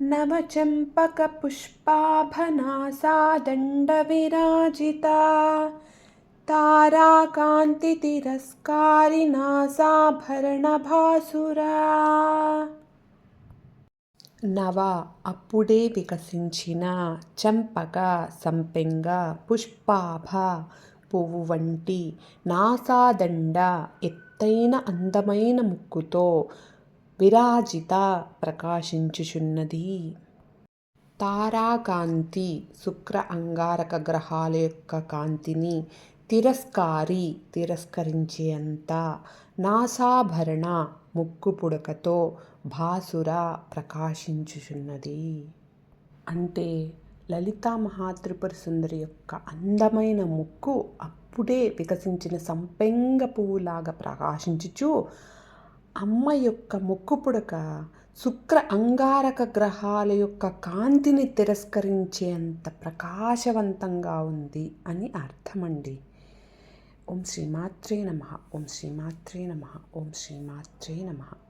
नवचम्पकपुष्पाभनासा दण्डविराजिता ताराकान्तितिरस्कारिनासाभरणभासुरा నవ అప్పుడే వికసించిన చంపక సంపెంగ పుష్పాభ పువ్వు వంటి నాసాదండ ఎత్తైన అందమైన ముక్కుతో విరాజిత ప్రకాశించుచున్నది. తారాకాంతి శుక్ర అంగారక గ్రహాల యొక్క కాంతిని తిరస్కారి తిరస్కరించేంత నాసాభరణ ముక్కు పుడకతో భాసుర ప్రకాశించుచున్నది. అంటే లలితా మహాత్రిపుర సుందరి యొక్క అందమైన ముక్కు అప్పుడే వికసించిన సంపెంగ పువ్వులాగా ప్రకాశించుచు అమ్మ యొక్క మొక్కుపుడక శుక్ర అంగారక గ్రహాల యొక్క కాంతిని తిరస్కరించేంత ప్రకాశవంతంగా ఉంది అని అర్థమండి. ఓం శ్రీమాత్రే నమ. ఓం శ్రీమాత్రే నమ. ఓం శ్రీమాత్రే నమ.